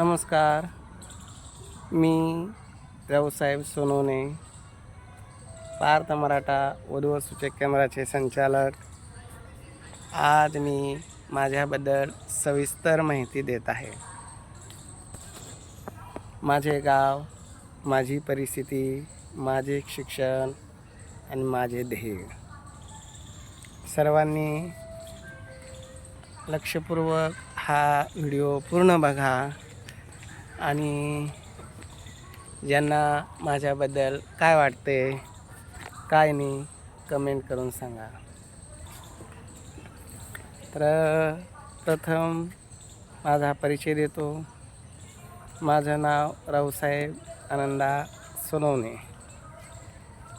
नमस्कार. मी रावसाहेब सोनोने पार्थ मराठा वधू सूचक केंद्राचे संचालक. आज मी माझ्याबद्दल सविस्तर माहिती देत आहे. माझे गाव माझी परिस्थिती माझे शिक्षण आणि माझे ध्येय. सर्वांनी लक्षपूर्वक हा व्हिडिओ पूर्ण बघा. आणि ज्यांना माझ्याबद्दल काय वाटते काय नाही कमेंट करून सांगा. तर प्रथम माझा परिचय देतो. माझं नाव रावसाहेब आनंदा सोनवणे.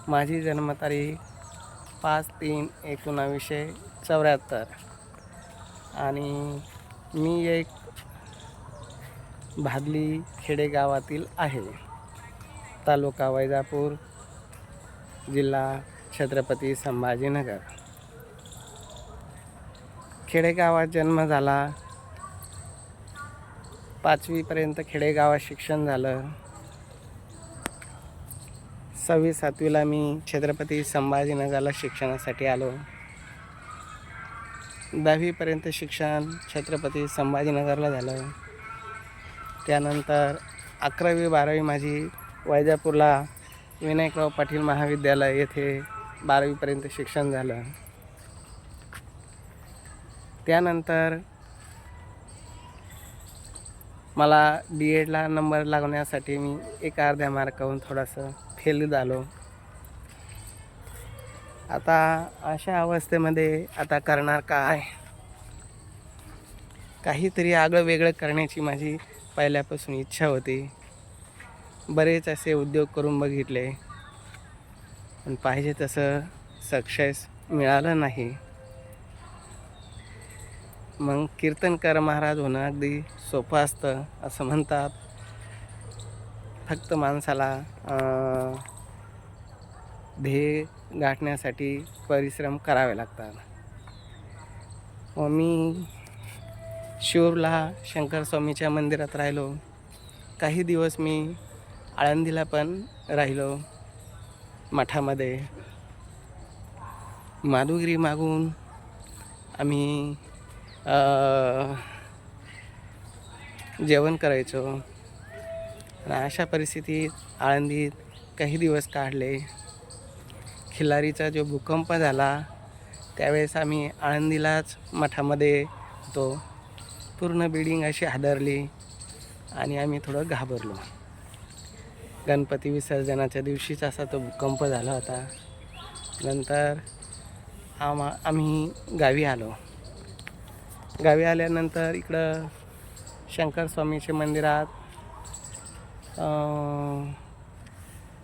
माझी जन्मतारीख पाच तीन एकोणावीसशे चौऱ्याहत्तर. आणि मी एक भादली खेडेगावातील आहे. तालुका वैजापूर जिल्हा छत्रपती संभाजीनगर. खेडेगावात जन्म झाला. पाचवीपर्यंत खेडेगावात शिक्षण झालं. सव्वीस सातवीला मी छत्रपती संभाजीनगरला शिक्षणासाठी आलो. दहावीपर्यंत शिक्षण छत्रपती संभाजीनगरला झालं. त्यानंतर अकरावी बारावी माझी वैजापूरला विनायकराव पाटील महाविद्यालय येथे बारावीपर्यंत शिक्षण झालं. त्यानंतर मला बी एडला नंबर लागण्यासाठी मी एका अर्ध्या मार्काहून थोडंसं फेल झालो. आता अशा अवस्थेमध्ये आता करणार काय? काहीतरी आगळं वेगळं करण्याची माझी पहिल्यापासून इच्छा होती. बरेच असे उद्योग करून बघितले. पण पाहिजे तसं सक्सेस मिळालं नाही. मग कीर्तनकार महाराज होणं अगदी सोपं असतं असं म्हणतात. फक्त माणसाला ध्येय गाठण्यासाठी परिश्रम करावे लागतात. व मी शिवूरला शंकर स्वामीच्या मंदिरात राहिलो. काही दिवस मी आळंदीला पण राहिलो मठामध्ये. माधुगिरी मागून आम्ही जेवण करायचो. आणि अशा परिस्थितीत आळंदीत काही दिवस काढले. खिल्लारीचा जो भूकंप झाला त्यावेळेस आम्ही आळंदीलाच मठामध्ये होतो. पूर्ण बिल्डिंग अशी हादरली आणि आम्ही थोडं घाबरलो. गणपती विसर्जनाच्या दिवशीच असा तो भूकंप झाला होता. नंतर आम्हा आम्ही गावी आलो. गावी आल्यानंतर इकडं शंकर स्वामीच्या मंदिरात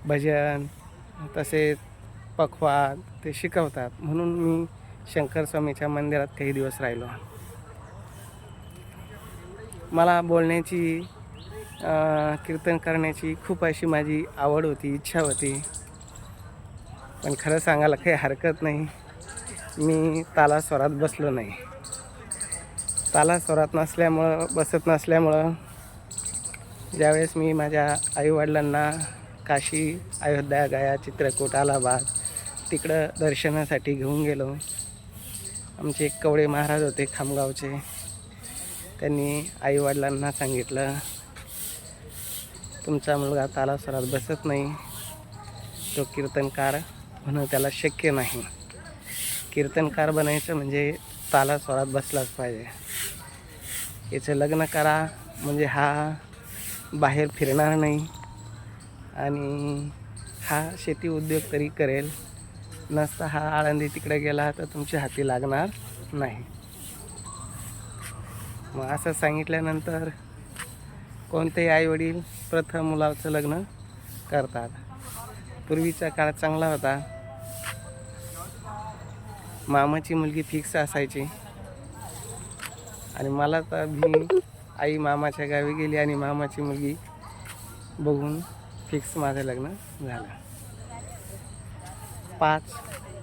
भजन तसेच पखवाद ते शिकवतात. म्हणून मी शंकर स्वामीच्या मंदिरात काही दिवस राहिलो. मला बोलण्याची कीर्तन करण्याची खूप अशी माझी आवड होती इच्छा होती. पण खरं सांगायला काही हरकत नाही. मी ताला स्वरात बसलो नाही. ताला स्वरात नसल्यामुळं बसत नसल्यामुळं ज्यावेळेस मी माझ्या आईवडिलांना काशी अयोध्या गया चित्रकूट अलाहाबाद तिकडं दर्शनासाठी घेऊन गेलो. आमचे कवडे महाराज होते खामगावचे. त्यांनी आईवडिलांना सांगितलं तुमचा मुलगा ताला स्वरात बसत नाही. तो कीर्तनकार होणं त्याला शक्य नाही. कीर्तनकार बनायचं म्हणजे ताला स्वरात बसलाच पाहिजे. याचं लग्न करा म्हणजे हा बाहेर फिरणार नाही आणि हा शेती उद्योग तरी करेल. नसता हा आळंदी तिकडे गेला तर तुमच्या हाती लागणार नाही. मग असं सांगितल्यानंतर कोणतेही आईवडील प्रथम मुलाचं लग्न करतात. पूर्वीचा काळ चांगला होता. मामाची मुलगी फिक्स असायची. आणि मला तर मी आई मामाच्या गावी गेली आणि मामाची मुलगी बघून फिक्स माझं लग्न झालं. पाच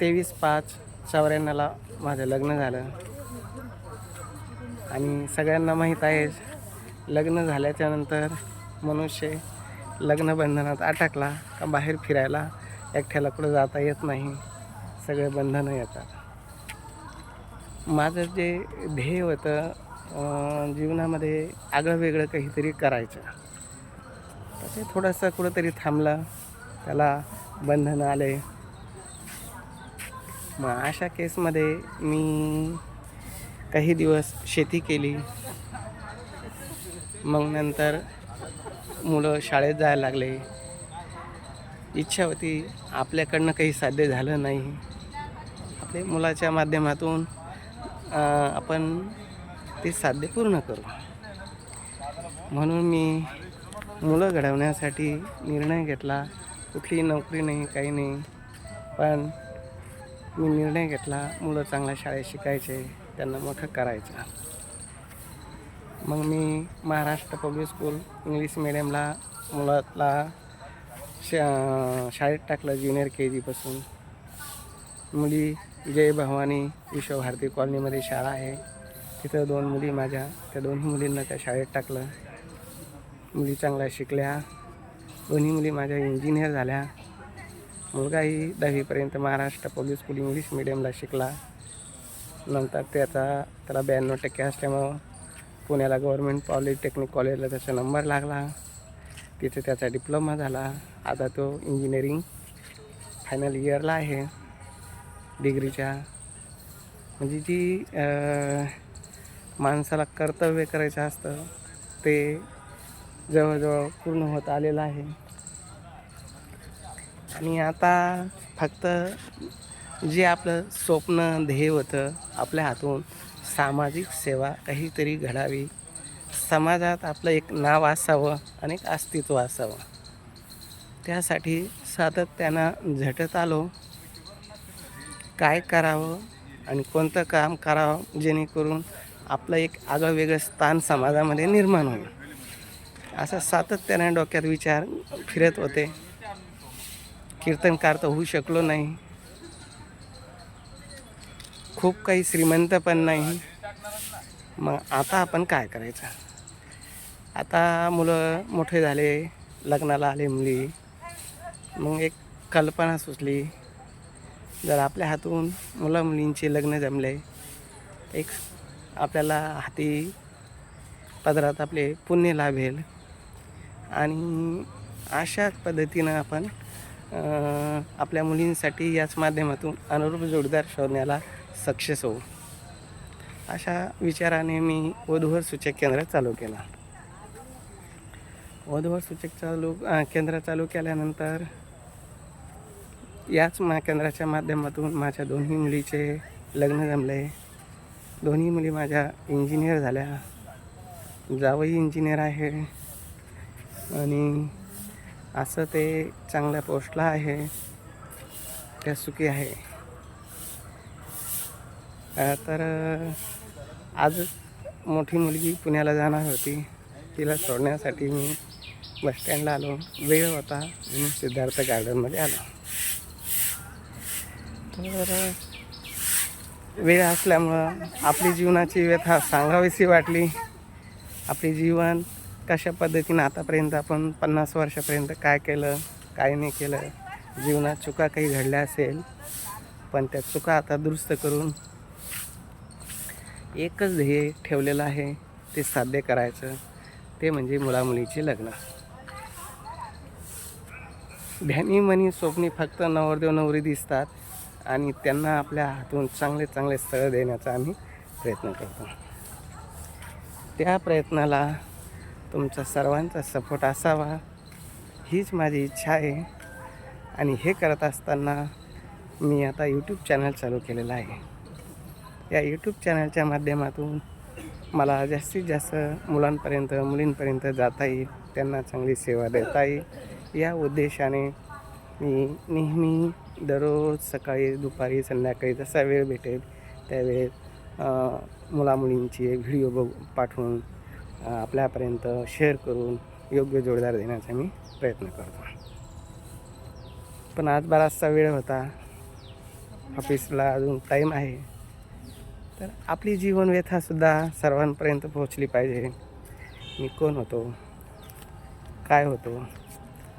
तेवीस पाच चौऱ्याण्णवला माझं लग्न झालं. आणि सगळ्यांना माहीत आहे लग्न झाल्याच्यानंतर मनुष्य लग्न बंधनात अटकला का बाहेर फिरायला एकट्याला कुठं जाता येत नाही सगळे बंधनं येतात. माझं जे ध्येय होतं जीवनामध्ये आगळं वेगळं काहीतरी करायचं. तर ते थोडंसं कुठंतरी थांबलं त्याला बंधन आले. मग अशा केसमध्ये मी काही दिवस शेती केली. मग नंतर मुलं शाळेत जायला लागले. इच्छा होती आपल्याकडनं काही साध्य झालं नाही. आपल्या मुलाच्या माध्यमातून आपण ते साध्य पूर्ण करू. म्हणून मी मुलं घडवण्यासाठी निर्णय घेतला. कुठली नोकरी नाही काही नाही. पण मी निर्णय घेतला मुलं चांगल्या शाळेत शिकायचे. त्यांना मोठं करायचं. मग मी महाराष्ट्र पब्लिक स्कूल इंग्लिश मिडियमला मुलाला शा शाळेत टाकलं ज्युनियर के जीपासून मुली जय भवानी विश्वभारती कॉलनीमध्ये शाळा आहे. तिथं दोन मुली माझ्या त्या दोन्ही मुलींना त्या शाळेत टाकलं. मुली चांगल्या शिकल्या. दोन्ही मुली माझ्या इंजिनियर झाल्या. मुलगाही दहावीपर्यंत महाराष्ट्र पब्लिक स्कूल इंग्लिश मिडियमला शिकला. नंतर त्याचा त्याला ब्याण्णव टक्के असल्यामुळं पुण्याला गव्हर्मेंट पॉलिटेक्निक कॉलेजला त्याचा नंबर लागला. तिथे त्याचा डिप्लोमा झाला. आता तो इंजिनिअरिंग फायनल इयरला आहे. डिग्रीच्या म्हणजे जी माणसाला कर्तव्य करायचं असतं ते जवळजवळ पूर्ण होत आलेलं आहे. आणि आता फक्त जे आपलं स्वप्न ध्येय होतं आपल्या हातून सामाजिक सेवा काहीतरी घडावी. समाजात आपलं एक नाव असावं आणि एक अस्तित्व असावं. त्यासाठी सातत्यानं झटत आलो. काय करावं आणि कोणतं काम करावं जेणेकरून आपलं एक आगळं वेगळं स्थान समाजामध्ये निर्माण होईल. असं सातत्याने डोक्यात विचार फिरत होते. कीर्तनकार तर होऊ शकलो नाही. खूप काही श्रीमंत पण नाही. मग आता आपण काय करायचं? आता मुलं मोठे झाले लग्नाला आले मुली. मग एक कल्पना सुचली. जर आपल्या हातून मुला मुलींचे लग्न जमले एक आपल्याला हाती पदरात आपले पुण्य लाभेल. आणि अशा पद्धतीनं आपण आपल्या मुलींसाठी याच माध्यमातून अनुरूप जोडीदार शोधण्याला सक्सेस होऊ. अशा विचाराने मी वधूवर सूचक केंद्र चालू केला. वधूवर सूचक चालू केंद्र चालू केल्यानंतर याच मा केंद्राच्या माध्यमातून माझ्या दोन्ही मुलीचे लग्न जमले. दोन्ही मुली माझ्या इंजिनियर झाल्या. जावई इंजिनियर आहे आणि असं ते चांगल्या पोस्टला आहे. त्या सुखी आहे. तर आज मोठी मुलगी पुण्याला जाणार होती. तिला सोडण्यासाठी मी बसस्टँडला आलो. वेळ होता मी सिद्धार्थ गार्डनमध्ये आलो. तर वेळ असल्यामुळं आपली जीवनाची व्यथा सांगावीशी वाटली. आपले जीवन कशा पद्धतीनं आतापर्यंत आपण पन्नास वर्षापर्यंत काय केलं काय नाही केलं जीवनात चुका काही घडल्या असेल पण त्या चुका आता दुरुस्त करून एकच ध्येय ठेवलेलं आहे ते साध्य करायचं. ते म्हणजे मुलामुलीचे लग्न. ध्यानी मनी स्वप्नी फक्त नवरदेव नवरी दिसतात आणि त्यांना आपल्या हातून चांगले चांगले स्थळ देण्याचा आम्ही प्रयत्न करतो. त्या प्रयत्नाला तुमचा सर्वांचा सपोर्ट असावा हीच माझी इच्छा आहे. आणि हे करत असताना मी आता यूट्यूब चॅनल चालू केलेलं आहे. या यूट्यूब चॅनलच्या माध्यमातून मला जास्तीत जास्त मुलांपर्यंत मुलींपर्यंत जाता येईल त्यांना चांगली सेवा देता येईल. या उद्देशाने मी नेहमी दररोज सकाळी दुपारी संध्याकाळी जसा वेळ भेटेल त्यावेळेस मुलामुलींचे व्हिडिओ बघ पाठवून आपल्यापर्यंत शेअर करून योग्य जोडदार देण्याचा मी प्रयत्न करतो. पण आज बराचसा वेळ होता. ऑफिसला अजून टाईम आहे. तर आपली जीवन व्यथासुद्धा सर्वांपर्यंत पोहोचली पाहिजे. मी कोण होतो? काय होतो?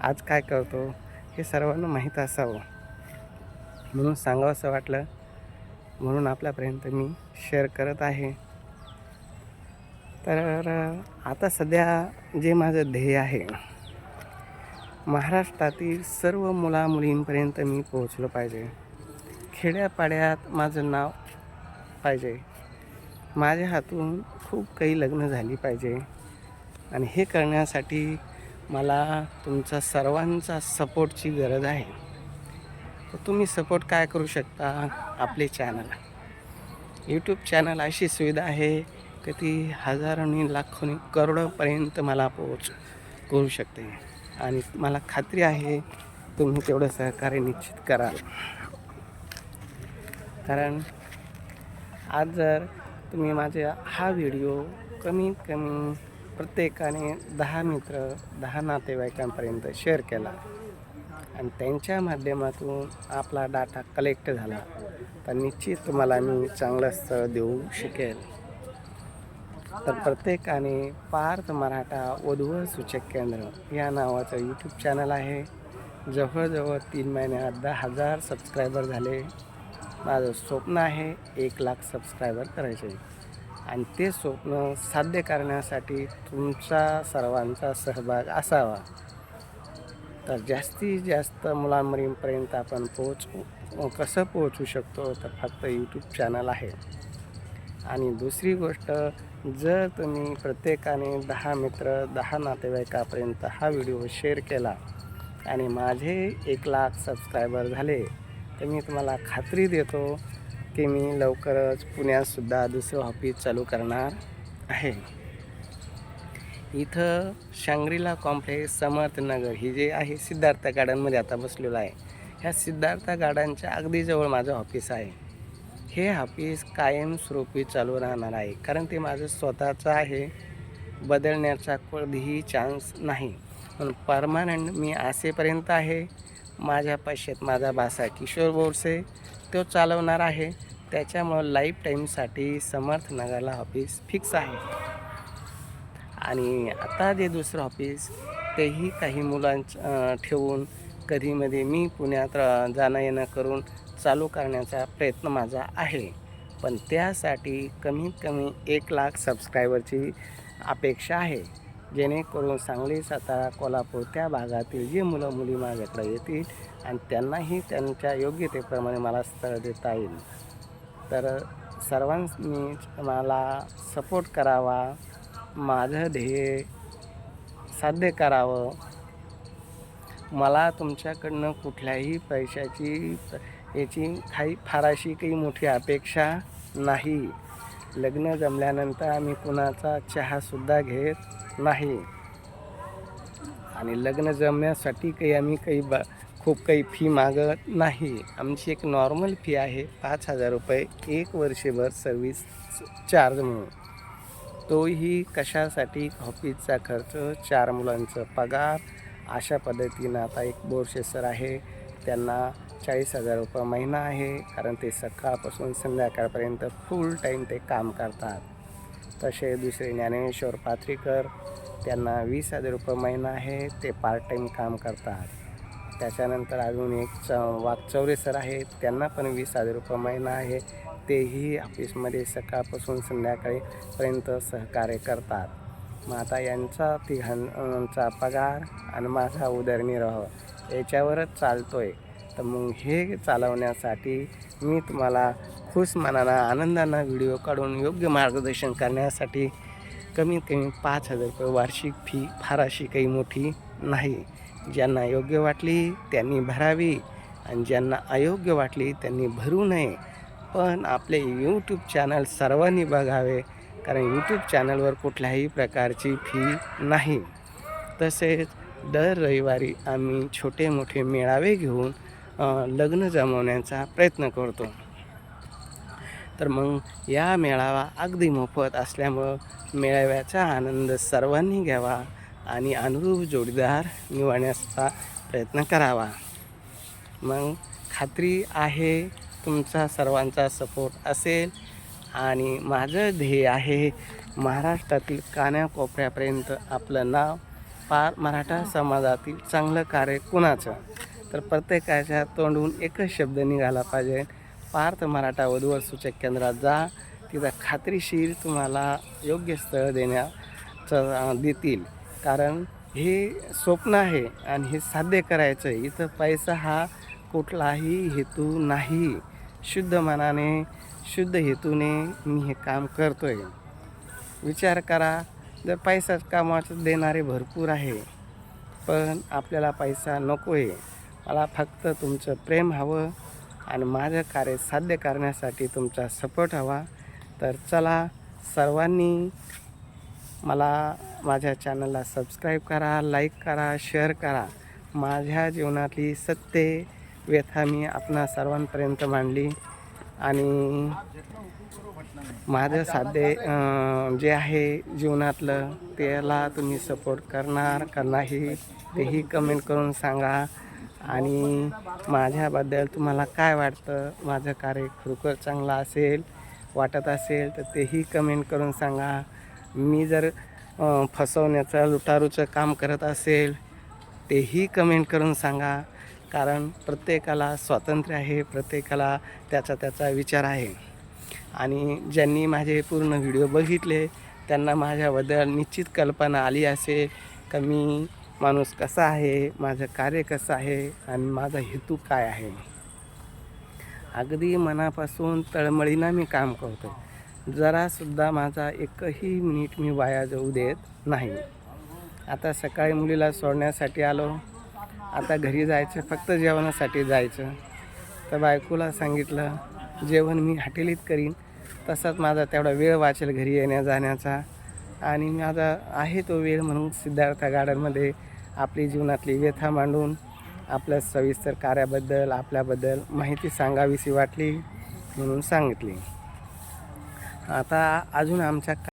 आज काय करतो? हे सर्वांना माहीत असावं. म्हणून सांगावं असं वाटलं म्हणून आपल्यापर्यंत मी शेअर करत आहे. तर आता सध्या जे माझं ध्येय आहे महाराष्ट्रातील सर्व मुलामुलींपर्यंत मी पोहोचलो पाहिजे. खेड्यापाड्यात माझं नाव पाहिजे. माझ्या हातून खूप काही लग्न झाली पाहिजे. आणि हे करण्यासाठी मला तुमचा सर्वांचा सपोर्टची गरज आहे. तर तुम्ही सपोर्ट काय करू शकता आपले चॅनल? यूट्यूब चॅनल अशी सुविधा आहे की ती हजारोनी लाखोनी करोडोपर्यंत मला पोच करू शकते. आणि मला खात्री आहे तुम्ही तेवढं सहकार्य निश्चित कराल. कारण आज जर तुम्ही माझ्या हा व्हिडिओ कमीत कमी प्रत्येकाने दहा मित्र दहा नातेवाईकांपर्यंत शेअर केला आणि त्यांच्या माध्यमातून आपला डाटा कलेक्ट झाला तर निश्चित तुम्हाला मी चांगलं स्थळ देऊ शकेल. तर प्रत्येकाने पार्थ मराठा वधूवर सूचक केंद्र या नावाचं यूट्यूब चॅनल आहे. जवळजवळ तीन महिन्यात दहा हजार सबस्क्रायबर झाले. माझं स्वप्न आहे एक लाख सबस्क्रायबर करायचे. आणि ते स्वप्न साध्य करण्यासाठी तुमचा सर्वांचा सहभाग असावा. तर जास्तीत जास्त मुलांपर्यंत आपण पोहोचू कसं पोहोचू शकतो तर फक्त यूट्यूब चॅनल आहे. आणि दुसरी गोष्ट जर तुम्ही प्रत्येकाने दहा मित्र दहा नातेवाईकापर्यंत हा व्हिडिओ शेअर केला आणि माझे एक लाख सबस्क्रायबर झाले तर मी तुम्हाला खात्री देतो की मी लवकरच पुण्यातसुद्धा दुसरं ऑफिस चालू करणार आहे. इथं शांग्रीला कॉम्प्लेक्स समर्थनगर ही जे आहे सिद्धार्थ गार्डनमध्ये आता बसलेलं आहे. ह्या सिद्धार्थ गार्डनच्या अगदी जवळ माझं ऑफिस आहे. हे ऑफिस कायमस्वरूपी चालू राहणार आहे कारण ते माझं स्वतःचं आहे. बदलण्याचा कधीही चान्स नाही. पण परमानंट मी असेपर्यंत आहे. माझ्या पैशात माझा भासा किशोर बोरसे तो चालवणार आहे. त्याच्यामुळं लाईफ टाईमसाठी समर्थनगरला ऑफिस फिक्स आहे. आणि आता जे दुसरं ऑफिस तेही काही मुलांचं ठेवून कधीमध्ये मी पुण्यात जाणं येणं करून चालू करण्याचा प्रयत्न माझा आहे. पण त्यासाठी कमीत कमी एक लाख सबस्क्रायबरची अपेक्षा आहे. जेणेकरून सांगली सातारा कोल्हापूर त्या भागातील जी मुलं मुली माझ्याकडे येतील आणि त्यांनाही त्यांच्या योग्यतेप्रमाणे मला स्थळ देता येईल. तर सर्वांनी मला सपोर्ट करावा माझं ध्येय साध्य करावं. मला तुमच्याकडनं कुठल्याही पैशाची याची काही फारशी काही मोठी अपेक्षा नाही. लग्न जमल्यानंतर आम्ही कुणाचा चहासुद्धा घेत नाही. आणि लग्न जमण्यासाठी काही आम्ही काही ब खूप काही फी मागत नाही. आमची एक नॉर्मल फी आहे पाच हजार रुपये एक वर्षभर सर्विस चार्ज म्हणून. तोही कशासाठी? ऑफिसचा खर्च चार मुलांचं पगार. अशा पद्धतीनं आता एक बोरशे सर आहे. त्यांना चाळीस हजार रुपये महिना आहे. कारण ते सकाळपासून संध्याकाळपर्यंत फुल टाईम ते काम करतात. तसे दुसरे ज्ञानेश्वर पाथरीकर त्यांना वीस हजार रुपये महिना आहे ते पार्ट टाईम काम करतात. त्याच्यानंतर अजून एक च वागचौरे सर आहेत त्यांना पण वीस हजार रुपये महिना आहे. तेही ऑफिसमध्ये सकाळपासून संध्याकाळीपर्यंत सहकार्य करतात. मग आता यांचा तिघांचा पगार आणि माझा उदरनिर्वाह याच्यावरच चालतो आहे तर मग हे चालवण्यासाठी मी तुम्हाला खुश मनानं आनंदानं व्हिडिओ काढून योग्य मार्गदर्शन करण्यासाठी कमीत कमी पाच हजार रुपये वार्षिक फी फार अशी काही मोठी नाही. ज्यांना योग्य वाटली त्यांनी भरावी. आणि ज्यांना अयोग्य वाटली त्यांनी भरू नये. पण आपले यूट्यूब चॅनल सर्वांनी बघावे कारण यूट्यूब चॅनलवर कुठल्याही प्रकारची फी नाही. तसेच दर रविवारी आम्ही छोटे मोठे मेळावे घेऊन लग्न जमवण्याचा प्रयत्न करतो. तर मग या मेळावा अगदी मोफत असल्यामुळं मेळाव्याचा आनंद सर्वांनी घ्यावा आणि अनुरूप जोडीदार निवडण्याचा प्रयत्न करावा. मग खात्री आहे तुमचा सर्वांचा सपोर्ट असेल आणि माझं ध्येय आहे महाराष्ट्रातील कानाकोपऱ्यापर्यंत आपलं नाव पार मराठा समाजातील चांगलं कार्य कुणाचं? तर प्रत्येकाच्या तोंडून एकच शब्द निघाला पाहिजे पार्थ मराठा वधूवर सूचक केंद्रात जा. तिथं खात्रीशीर तुम्हाला योग्य स्थळ देण्याचं देतील. कारण हे स्वप्न आहे आणि हे साध्य करायचं आहे. इथं पैसा हा कुठलाही हेतू नाही. शुद्ध मनाने शुद्ध हेतूने मी हे काम करतो आहे विचार करा जर पैसा कामाचं देणारे भरपूर आहे पण आपल्याला पैसा नको आहे मला फक्त तुमचं प्रेम हवं. आणि माझं कार्य साध्य करण्यासाठी तुमचा सपोर्ट हवा. तर चला सर्वांनी मला माझ्या चॅनलला सबस्क्राईब करा लाईक करा शेअर करा. माझ्या जीवनातली सत्य व्यथा मी आपणा सर्वांपर्यंत मांडली. आणि माझं साधे जे आहे जीवनातलं त्याला तुम्ही सपोर्ट करणार का नाही तेही कमेंट करून सांगा. आणि माझ्याबद्दल तुम्हाला काय वाटतं? माझं कार्य खरोखर चांगलं असेल वाटत असेल तर तेही कमेंट करून सांगा. मी जर फसवण्याचं लुटारूचं काम करत असेल तेही कमेंट करून सांगा. कारण प्रत्येकाला स्वातंत्र्य आहे प्रत्येकाला त्याचा त्याचा विचार आहे. आणि ज्यांनी माझे पूर्ण व्हिडिओ बघितले त्यांना माझ्याबद्दल निश्चित कल्पना आली असेल का मी माणूस कसा आहे माझं कार्य कसं आहे आणि माझा हेतू काय आहे? अगदी मनापासून तळमळीनं मी काम करतो जरासुद्धा माझा एकही मिनिट मी वाया जाऊ देत नाही. आता सकाळी मुलीला सोडण्यासाठी आलो. आता घरी जायचं फक्त जेवणासाठी जायचं. तर बायकोला सांगितलं जेवण मी हॉटेलीत करीन. तसाच माझा तेवढा वेळ वाचेल घरी येण्या जाण्याचा आणि माझा आहे तो वेळ म्हणून सिद्धार्थ गार्डनमध्ये आपली जीवनातली व्यथा मांडून आपल्या सविस्तर कार्याबद्दल आपल्याबद्दल माहिती सांगावीशी वाटली म्हणून सांगितली. आता अजून आमच्या